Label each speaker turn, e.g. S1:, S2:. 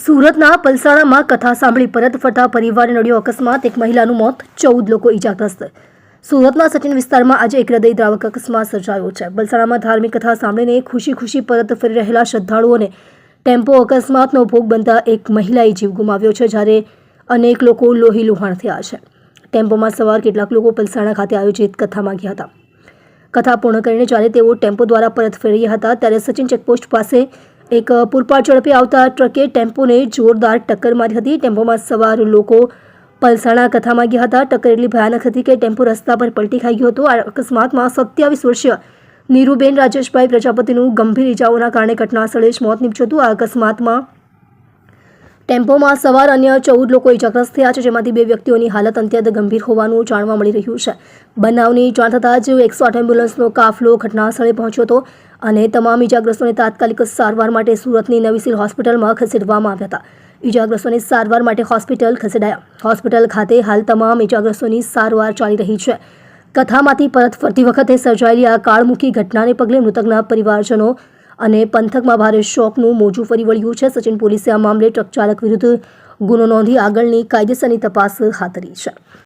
S1: સુરતના પલસાણામાં કથા સાંભળી પરત ફરતા પરિવારે નડ્યો અકસ્માત એક મહિલાનું મોત ચૌદ લોકો ઇજાગ્રસ્ત સુરતના સચિન વિસ્તારમાં આજે એક હૃદય દ્રાવક અકસ્માત સર્જાયો છે પલસાણામાં ધાર્મિક કથા સાંભળીને ખુશી ખુશી પરત ફરી રહેલા શ્રદ્ધાળુઓને ટેમ્પો અકસ્માતનો ભોગ બનતા એક મહિલાએ જીવ ગુમાવ્યો છે જ્યારે અનેક લોકો લોહી લુહાણ થયા છે ટેમ્પોમાં સવાર કેટલાક લોકો પલસાણા ખાતે આયોજિત કથામાં ગયા હતા કથા પૂર્ણ કરીને જ્યારે તેઓ ટેમ્પો દ્વારા પરત ફર્યા હતા ત્યારે સચિન ચેકપોસ્ટ પાસે એક પૂરપાટ ઝડપે આવતા ટ્રકે ટેમ્પોને જોરદાર ટક્કર મારી હતી ટેમ્પોમાં સવાર લોકો પલસાણા કથામાં ગયા હતા ટક્કર એટલી ભયાનક હતી કે ટેમ્પો રસ્તા પર પલટી ખાઈ ગયો હતો આ અકસ્માતમાં સત્યાવીસ વર્ષીય નીરુબેન રાજેશભાઈ પ્રજાપતિનું ગંભીર ઇજાઓના કારણે ઘટના સ્થળે જ મોત નીપજ્યું હતું આ અકસ્માતમાં ટેમ્પોમાં સવાર અન્ય ચૌદ લોકો ઇજાગ્રસ્ત થયા છે જેમાંથી બે વ્યક્તિઓની હાલત અત્યંત ગંભીર હોવાનું જાણવા મળી રહ્યું છે બનાવની જાણ થતાં જ એકસો આઠ એમ્બ્યુલન્સનો કાફલો ઘટનાસ્થળે પહોંચ્યો હતો અને તમામ ઇજાગ્રસ્તોને તાત્કાલિક સારવાર માટે સુરતની નવી સિવિલ હોસ્પિટલમાં ખસેડવામાં આવ્યા હતા ઇજાગ્રસ્તોને સારવાર માટે હોસ્પિટલ ખસેડાયા હોસ્પિટલ ખાતે હાલ તમામ ઇજાગ્રસ્તોની સારવાર ચાલી રહી છે કથામાંથી પરત ફરતી વખતે સર્જાયેલી આ કાળમુખી ઘટનાને પગલે મૃતકના પરિવારજનો અને પંથકમાં ભારે શોકનું મોજું ફરી વળ્યું છે સચિન પોલીસે આ મામલે ટ્રક ચાલક વિરુદ્ધ ગુનો નોંધી આગળની કાયદેસરની તપાસ હાથ ધરી છે